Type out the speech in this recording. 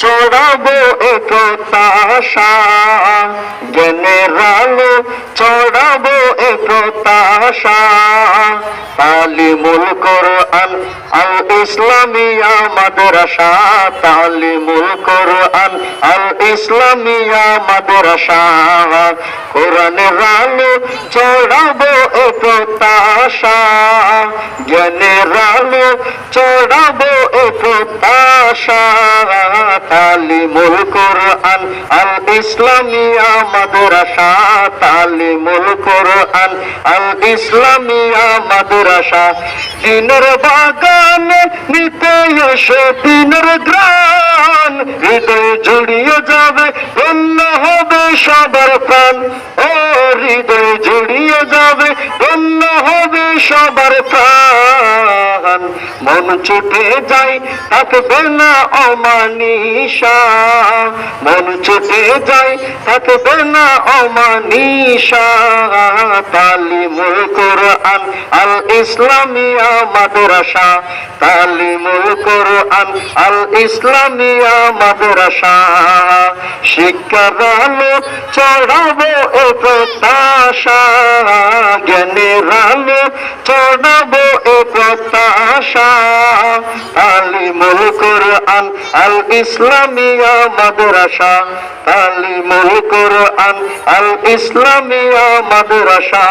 চড়াবো একতাশা জ্ঞানের আলো চড়াবো একতাশা তালিমুল কোরআন আল ইসলামিয়া মাদ্রাসা। তালিমুল কোরআন আল ইসলামিয়া মাদ্রাসা। কোরআনের আলো, চড়াবো একতাশা জ্ঞানের আলো চড়াবো একতাশা তালিমুল কোরআন, আল ইসলামিয়া মাদ্রাসা তালিমুল কোরআন, আল ইসলামিয়া মাদ্রাসা। দিনের বাগানে নিতে এসে দিনের গ্রান হৃদয় জুড়িয়ে যাবে, ধন্য হবে সবার প্রাণ। ও হৃদয় জুড়িয়ে যাবে ধন্য হবে সবার প্রাণ মন ছুটে যাই থাকবে না অমানিসা। মন ছুটে যাই থাকবে না অমানিসা। তালিমুল কোরআন আল ইসলামিয়া মাদ্রাসা। তালিমুল কোরআন আল ইসলামিয়া মাদ্রাসা। শিক্ষার আলো চড়াবো এ প্রত্যাশা। জ্ঞানের আলো চড়াবো এ প্রত্যাশা তালিমুল কোরআন আল ইসলামিয়া মাদ্রাসা তালিমুল কোরআন আল ইসলামিয়া মাদ্রাসা।